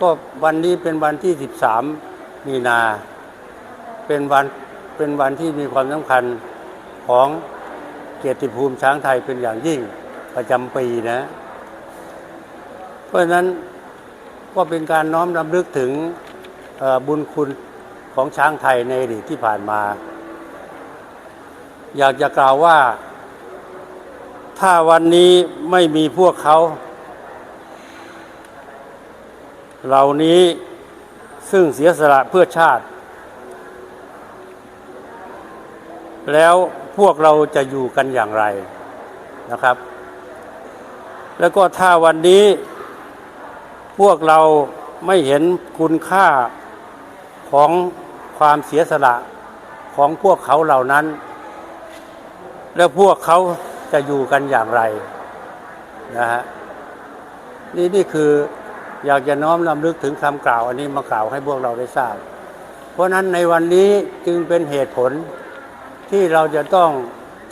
ก็วันนี้เป็นวันที่ 13 มีนา เป็นวันเป็นวันที่มีความสำคัญของเกียรติภูมิช้างไทยเป็นอย่างยิ่งประจำปีนะ เพราะฉะนั้นก็เป็นการน้อมรำลึกถึงบุญคุณของช้างไทยในอดีตที่ผ่านมา อยากจะกล่าวว่า ถ้าวันนี้ไม่มีพวกเขา เหล่านี้ซึ่งเสียสละเพื่อชาติ แล้วพวกเราจะอยู่กันอย่างไรนะครับ แล้วก็ถ้าวันนี้พวกเราไม่เห็นคุณค่าของความเสียสละของพวกเขาเหล่านั้น แล้วพวกเขาจะอยู่กันอย่างไรนะฮะนี่นี่คือ อยากจะน้อมรำลึกถึงคำกล่าวอันนี้มากล่าวให้พวกเราได้ทราบ เพราะนั้นในวันนี้จึงเป็นเหตุผลที่เราจะต้อง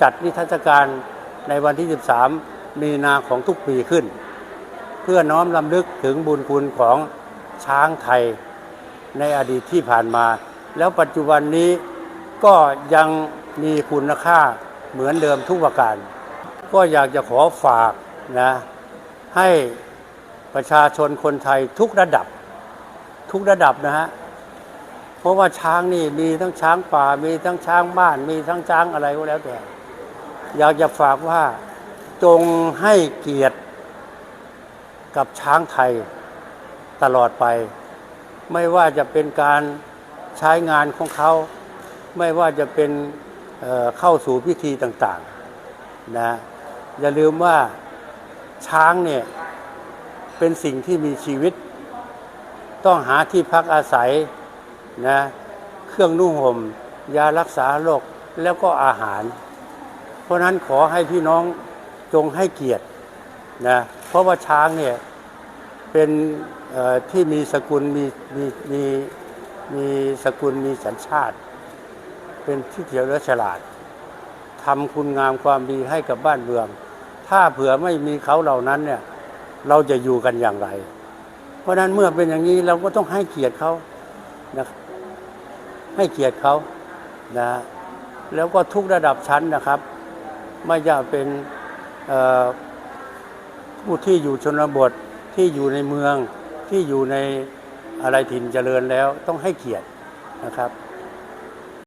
จัดนิทรรศการในวันที่ 13 มีนาของทุกปีขึ้น เพื่อน้อมรำลึกถึงบุญคุณของช้างไทยในอดีตที่ผ่านมา แล้วปัจจุบันนี้ก็ยังมีคุณค่าเหมือนเดิมทุกประการ ก็อยากจะขอฝากนะให้ ประชาชนคนไทยทุกระดับ ทุกระดับนะฮะเพราะว่าช้างนี่มีทั้งช้างป่า มีทั้งช้างบ้าน มีทั้งช้างอะไรก็แล้วแต่ อยากจะฝากว่าจงให้เกียรติกับช้างไทยตลอดไป ไม่ว่าจะเป็นการใช้งานของเขา ไม่ว่าจะเป็นเเข้าสู่พิธีต่างๆนะอย่าลืมว่าช้างเนี่ย เป็นสิ่งที่มีชีวิต ต้องหาที่พักอาศัยนะเครื่องนุ่งห่ม ยารักษาโรคแล้วก็อาหาร เพราะนั้นขอให้พี่น้องจงให้เกียรตินะเพราะว่าช้างเนี่ยเป็นที่มีสกุลมีมีมีมีสกุลมีสัญชาติ เป็นที่เฉลียวฉลาดทำคุณงามความดีให้กับบ้านเมือง ถ้าเผื่อไม่มีเขาเหล่านั้นเนี่ย เราจะอยู่กันอย่างไร เพราะฉะนั้นเมื่อเป็นอย่างนี้เราก็ต้องให้เกียรติเขานะให้เกียรติเขานะแล้วก็ทุกระดับชั้นนะครับ ไม่ว่าเป็นผู้ที่อยู่ชนบทที่อยู่ในเมืองที่อยู่ในอะไรถิ่นเจริญแล้วต้องให้เกียรตินะครับ